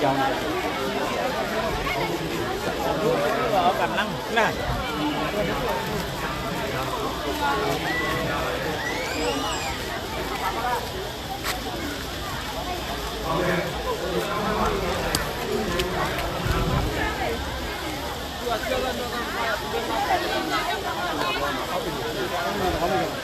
chồng. Ở cạnh lăng này Hãy subscribe cho kênh Ghiền Mì Gõ Để không bỏ lỡ những video hấp dẫn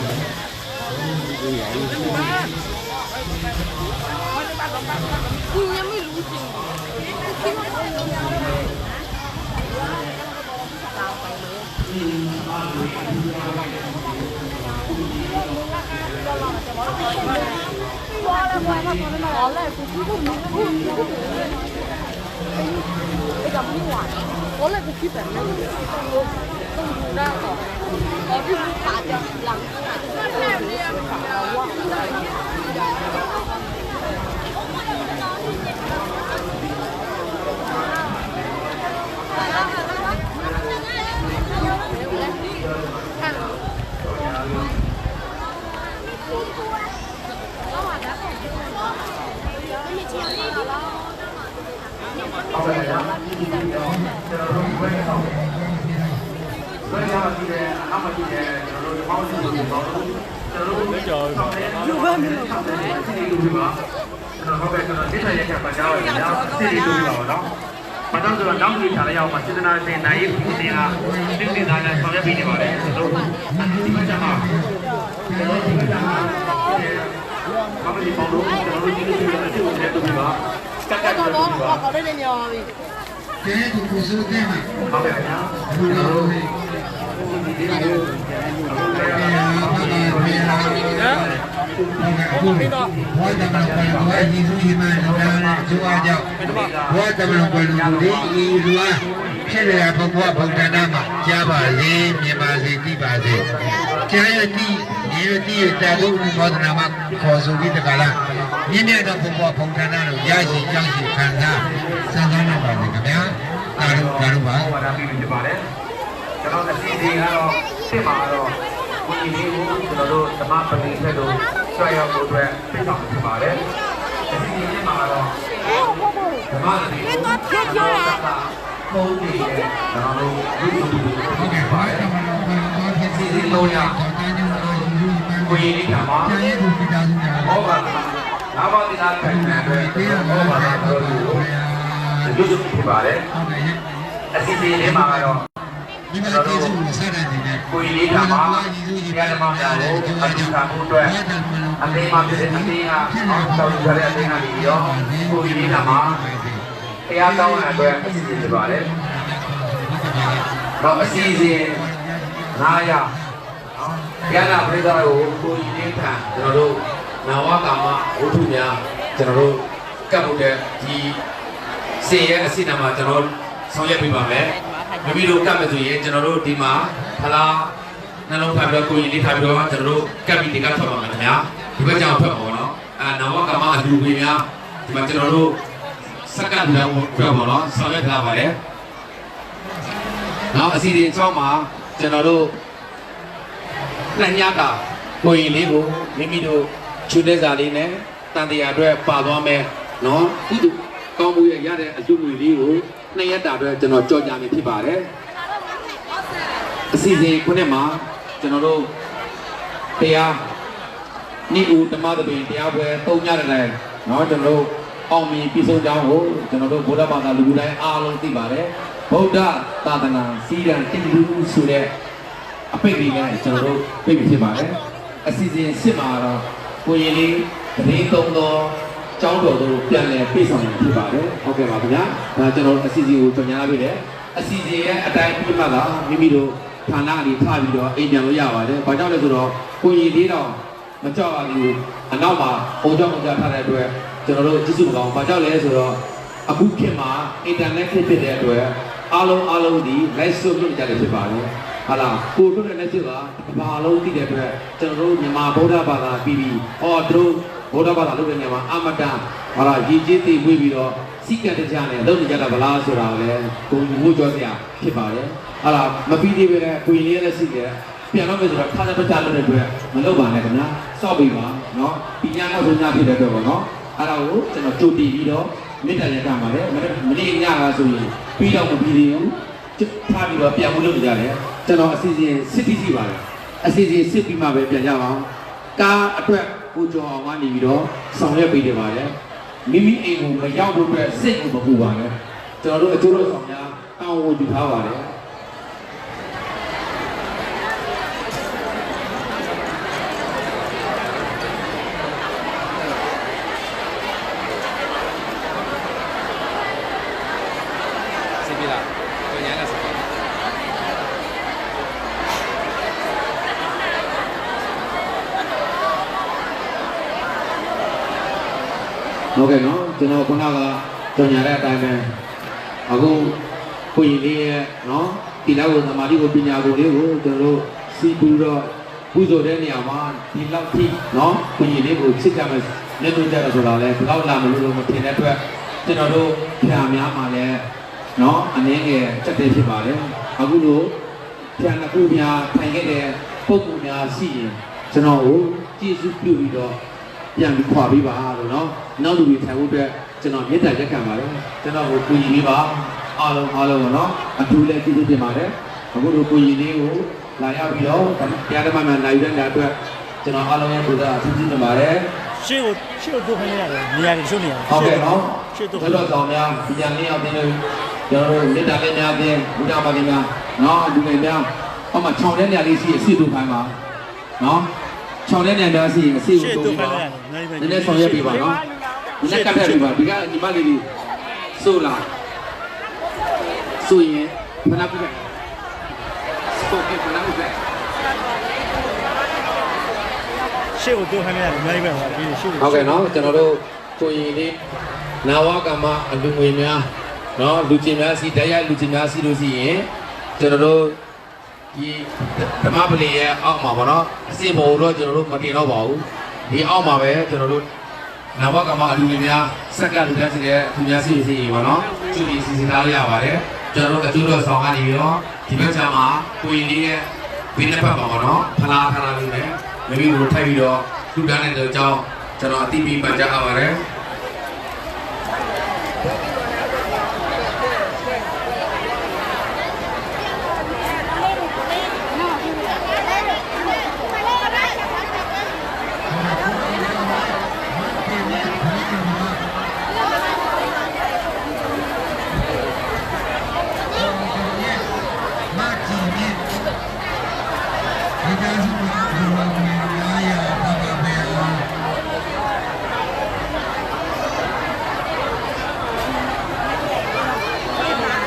คุณยังไม่รู้จริงคิดว่าเป็นอะไรไปว่นแล้วแม่กกูคิดว่ามึงพูดกูพูดไอ้ไอ้ดำไม่หวานตอนแรกกูคิดแบบนั้น ต้องดูหน้าก่อนเพราะที่ลูกค้าจะหลังขนาดที่เาดูว่าว่า မှာရှိတယ်အနောက်မှာရှိတယ်ကျွန်တော်တို့ပေါင်းစုလို့ပြောတော့ကျွန်တော်တို့ကြော်လူပဲမလို့ပါတယ်ဒီလူပါကျွန်တော်ဟုတ်ကဲ့ကျွန်တော်ဒီဆိုင်ရက်ကပန်းကြောင်းရအောင်စီရီလူပါတော့ပထမဆုံးနောက်ကြည့်ထားရအောင်ပါစေတနာရှင်နိုင်ရေးဦးတင်အားသိသိသာသာဆောင်ရွက်ပေးနေပါတယ်ကျွန်တော်ဒီမှာကျွန်တော်ကျွန်တော်ဒီမှာဘာမလို့ပေါလို့ကျွန်တော်တို့ဒီလိုမျိုးအကျိုးနဲ့တူပြီးပါကတ်ကတ်တူပြီးပါကော်လေးနေရောပြီတဲ့ဒီကုစုတဲ့မှာဟုတ်ကဲ့ကျွန်တော် ဘုရားဘာသာဘုရားအခုဘောဓမကွယ်ဘောယေရှုရှင်မလူသားနဲ့ကျိုးအားကြောင့်ဘောဓမကွယ်လူတွေဒီလူအားဖြစ်ရဘုရားဗုဒ္ဓနာမှာကြားပါစေမြင်ပါစေသိပါစေကြားရတိဒီရတိတာဘုဘောဓနာမှာခေါ်ဆိုပြီးတကလားမြင့်မြတ်သောဘုရားဗုဒ္ဓနာကိုရရှိကြောင်းရှိခံစားစံစားနိုင်ပါစေခင်ဗျာဒါတို့ဒါတို့ပါ ကျွန်တော်အစီအစဉ်ကတော့ဖြစ်မှာတော့ကိုကြီးလေးကိုကျွန်တော်တို့ဓမ္မပတိဖက်တို့ဆွဲရောက်ဖို့အတွက်ပြစ်ဆောင်ဖြစ်ပါတယ်အစီအစဉ်ဖြစ်မှာတော့ဓမ္မပတိကိုကျွန်တော်တို့ပုံနေတယ်ကျွန်တော်တို့ဒီလိုမျိုးဟုတ်ကဲ့ဘာကမှမဟုတ်ဖြစ်စီလေးလို့ရတော့တိုင်းကျတော့ယူယူမှန်းကိုကြီးလေးကမှာကျန်ရဲ့သူပိတာစုများဟောပါလာဘာတိနာခံတဲ့အတွက်တေးရဟောမှာပါပဲတော့ဟုတ်ဒီကဲ့လိုဗျာဒီလိုဖြစ်ပါတယ်ဟုတ်ကဲ့ရဲ့အစီအစဉ်လေးမှာ ကတော့ဒီမှာကျေးဇူးကိုဆက်တဲ့နေနဲ့ကိုကြီးလေးကမှာဘုရားဓမ္မများကိုအကျိုးခံမှုအတွက်အသေးမှဖြစ်တဲ့အသေးကတောင်းကြတဲ့အသေးကနေပြီးတော့ကိုကြီးလေးကမှာတရားကောင်းတဲ့အတွက်အစီအစဉ်ဖြစ်ပါတယ်တော့အစီအစဉ်900နော်ရနာပရိသတ်ကိုကိုကြီးလေးခံကျွန်တော်တို့နာဝကာမဝုထုများကျွန်တော်တို့ကပ်ဖို့တဲ့ဒီစေရဲ့အစီအစဉ်မှာကျွန်တော်ဆောင်ရွက်ပေးပါမယ် မိမိတို့ကပ်မယ်ဆိုရင်ကျွန်တော်တို့ဒီမှာဖလားနှလုံးဖတ်ပြီးတော့ကိုကြီးလေးထားပြီးတော့ကျွန်တော်တို့ကပ်ပြီးဒီကထွက်ပါမယ်ခင်ဗျာဒီဘက်ကြောင်ထွက်ပါတော့နော်အာနာဝကာမအလူတွေများဒီမှာကျွန်တော်တို့စက္ကန့်လောက်ပြောပါတော့ဆောင်ရွက်ထားပါတယ်နောက်အစီအစဉ်6မှာကျွန်တော်တို့နှစ်ညကကိုရင်လေးကိုမိမိတို့ချူတဲ့စာလေးနဲ့တန်တရားအတွက်ပါသွားမယ်နော်ဒီလိုကောင်းမှုရရတဲ့အလူငွေလေးကို နှစ်ရက်တာအတွက်ကျွန်တော်ကြော်ကြမယ်ဖြစ်ပါတယ်အစီအစဉ်ခုနှစ်မှာကျွန်တော်တို့တရားနိဦးဓမ္မသဘင်တရားပွဲသုံးညတဲ့တိုင်နော်ကျွန်တော်တို့အောင်မြင်ပြည့်စုံကြောင်းကိုကျွန်တော်တို့ဗုဒ္ဓဘာသာလူလူတိုင်းအားလုံးသိပါတယ်ဗုဒ္ဓသာသနာစီရန်တည်လူဆိုတဲ့အပိတ်လေးနဲ့ကျွန်တော်တို့ပြည့်ပြီဖြစ်ပါတယ်အစီအစဉ်စစ်မှာတော့ကိုရင်လေးတရင်သုံးသော ကျောင်းတော်တို့ပြန်လည်ပြည့်စုံနေဖြစ်ပါတယ်ဟုတ်ကဲ့ပါခင်ဗျာဒါကျွန်တော်တို့အစီအစဉ်ကိုကြော်ညာပေးတယ်အစီအစဉ်ရဲ့အတိုင်းပြမှသာမိမိတို့ဌာနကနေထပြီးတော့အိမ်ပြန်လို့ရပါတယ်ဘာကြောင့်လဲဆိုတော့ကိုရင်လေးတော့မကြောက်ရဘူးအနောက်မှာပုံကြောင့်ပုံကြထားတဲ့အတွက်ကျွန်တော်တို့ကြည့်စုမကောင်းဘာကြောင့်လဲဆိုတော့အခုခေတ်မှာအင်တာနက်ခေတ်ဖြစ်တဲ့အတွက်အားလုံးအားလုံးဒီ live show လုပ်ကြတယ်ဖြစ်ပါတယ်ဟာလားကိုတို့နဲ့လက်ရှိကဘာလုံးသိတဲ့အတွက်ကျွန်တော်တို့မြန်မာဗုဒ္ဓဘာသာပြီးပြီးဟောသူတို့ ဗုဒ္ဓဘာသာလုပ်တဲ့နေရာမှာအမတန်ဟာလားရည်ကြီးသိဝေးပြီးတော့စိတ်ကတကြနဲ့လုပ်နေကြတာဗလားဆိုတာကိုလည်းကိုယ်ဝိုးကြောစရာဖြစ်ပါတယ်ဟာလားမပြီးသေးပဲနဲ့ကိုရင်လေးလည်းရှိတယ်ပြန်တော့မယ်ဆိုတော့ခါတဲ့ပကြလို့တဲ့အတွက်မလုပ်ပါနဲ့ခင်ဗျာစောက်ပြီးပါနော်ပညာနောက်ဆုံးညဖြစ်တဲ့အတွက်ပေါ့နော်အဲ့ဒါကိုကျွန်တော်ကြိုတည်ပြီးတော့မေတ္တာရပ်ကပါတယ်မနေ့မနေ့ညကဆိုရင်ပြီးတော့မပြီးသေးဘူးထားပြီးတော့ပြန်မှုလုပ်ကြတယ်ကျွန်တော်အစီအစဉ်စစ်တိရှိပါတယ်အစီအစဉ်စစ်ပြီးမှပဲပြန်ကြပါအောင်ကားအတွက် ကိုကျော်အောင်ကနေပြီးတော့ဆောင်ရွက်ပေးနေပါတယ်မိမိအိမ်ကိုမရောက်ဖို့အတွက်စိတ်ကိုမပူပါနဲ့ကျွန်တော်တို့အကျိုးတော်ဆောင်များတောင်းဝန်ယူထားပါတယ် စီပြီလားကိုညာနဲ့စီပြီ ဟုတ်ကဲ့နော်ကျွန်တော်ခုနကကြော်ညာတဲ့အတိုင်းပဲအခုကိုရင်လေးရဲ့နော်ဒီလောက်ကိုသမာဓိကိုပညာကိုလေးကိုကျွန်တော်တို့စီပူတော့ပူဇော်တဲ့နေရာမှာဒီလောက်ထိနော်ကိုရင်လေးကိုချစ်ကြမယ်လက်တွေ့ကြရဆိုတာလဲဘယ်တော့လာမလို့လို့မထင်တဲ့အတွက်ကျွန်တော်တို့ဖြာများမှာလဲနော်အနည်းငယ်စက်တဲ့ဖြစ်ပါတယ်အခုလို့ဖြာနှစ်ခုများထိုင်ခဲ့တဲ့ပုံကူများရှိရင်ကျွန်တော်ကိုကြည့်စုပြုပြီးတော့ ပြန်ပြီးခွာပေးပါလို့နော်နောက်လူတွေထိုင်ဖို့အတွက်ကျွန်တော်မြတ်တာရက်ခံပါတယ်ကျွန်တော်ကိုကူညီပေးပါအားလုံးအားလုံးနော်အထူးလည်းကျေးဇူးတင်ပါတယ်အခုတို့ကိုရင်လေးကိုလာရပြီးတော့တရားဓမ္မမှာနိုင်တဲ့အတွက်ကျွန်တော်အားလုံးရဲ့ကိုယ်စားအထူးကျေးဇူးတင်ပါတယ်ရှေ့ကိုရှေ့ကိုတို့ခင်းရတယ်နေရာတွေရှုပ်နေရတယ်ဟုတ်ကဲ့နော်ရှေ့တို့ဘယ်လိုတောင်းများဒီညာလေးအောင်တင်လို့ကျွန်တော်တို့မေတ္တာလေးများပြင်ဘုရားပါခင်များနော်လူငယ်များအမှခြောင်တဲ့နေရာလေးရှိအစ်စ်တို့ခိုင်းပါနော်ခြောင်တဲ့နေရာများရှိအစ်စ်ကိုတို့ခိုင်းပါ နိုင်ပါနည်းနည်းဆောင်ရွက်ပေးပါနော်ဒီနေ့ကတ်ထည့်ပေးပါဒီကညီမလေးကြီးဆိုလာဆိုရင်ခဏပြည့်ဆိုကခဏပြည့်ရှေ့ကိုတို့ခိုင်းရတယ်နိုင်ပါပါဒီရှေ့ကိုဟုတ်ကဲ့နော်ကျွန်တော်တို့ကိုရင်လေးနာဝကမ္မအလူငွေများနော်လူချင်းများစီတရားလူချင်းများစီလို့ရှိရင်ကျွန်တော်တို့ဒီဓမ္မပလီရဲ့အောက်မှာပေါ့နော်အစင်ပေါ်တော့ကျွန်တော်တို့မတင်တော့ပါဘူး ဒီအောက်မှာပဲကျွန်တော်တို့နာဘကမအလူတွေများစက်ကလူတန်းစီတဲ့သူများစီစီပါတော့ကျူဒီစီစီသားရရပါတယ်ကျွန်တော်တို့အကျိုးတော်ဆောင်ကနေပြီးတော့ဒီဘက်ကျမှာကိုရင်လေးရဲ့ဘင်းတစ်ဖက်ပါပါတော့ဖလားခလာလေးနဲ့မမီကိုထိုက်ပြီးတော့လူတန်းတဲ့ကြောင်းကျွန်တော်အတိပီပတ်ကြရပါတယ်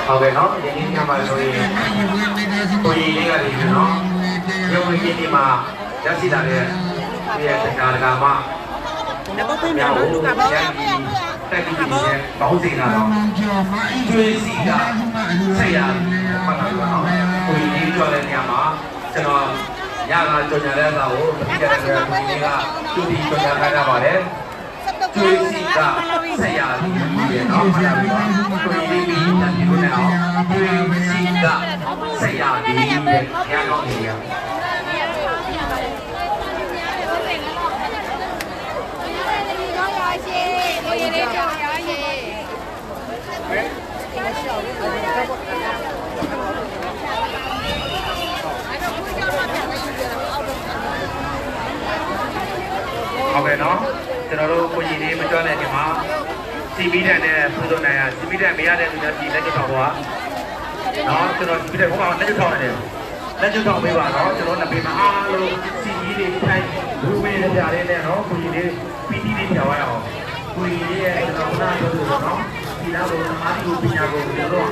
ဟုတ်ကဲ့နော်ဒီနေ့ညမှာဆိုရင်ကိုရင်လေးကလေးနော်ရုပ်ရင်းဒီမှာရရှိလာတဲ့ဒီရဲ့တရားဒဂါမတော့ပြင်ရလို့ကပါတက်ပြီးတဲ့ဘောင်းစီလာတော့ကျွေးစီကဆက်ရမှတ်လာတော့ကိုရင်လေးကြော်တဲ့နေရာမှာကျွန်တော်ရတာကြော်ညာတဲ့အခါကိုဒီတဲ့ကကိုရင်လေးကသူ့ဒီကြော်ညာခိုင်းတာပါတယ်ကျွေးစီကဆက်ရဒီနော်မှတ်လာပြီးတော့ကိုရင်လေးပြီးတက်ပြီးလို့လည်းအောင်ကျွေး nào? Tôi xin đã xảy ra đi về nhà con thì Ok đó, cho nó cô gì đi mà cho này thì mà. န်တော်တို့ကိုကြီးလေးမကြွတဲ့ဒီမှာစီမီတက်နဲ့ပူဇော်နိုင်ရစီမီတက်မရတဲ့လူတွေဒီလက်ကျထောက်တော့နော်ကျွန်တော်စီမီတက်ဘုရားလက်ကျထောက်နေတယ်လက်ကျထောက်ပေးပါနော်ကျွန်တော်နှစ်ပေမှာအားလုံးစီကြီးလေးထိုင်လူဝင်းကြတဲ့နဲ့နော်ကိုကြီးလေးပီတိလေးဖြောင်းရအောင်ကိုကြီးလေးရဲ့ကျွန်တော်ကနားပြောလို့နော်ဒီလောက်ကိုသမားကိုပညာကိုကျွန်တော်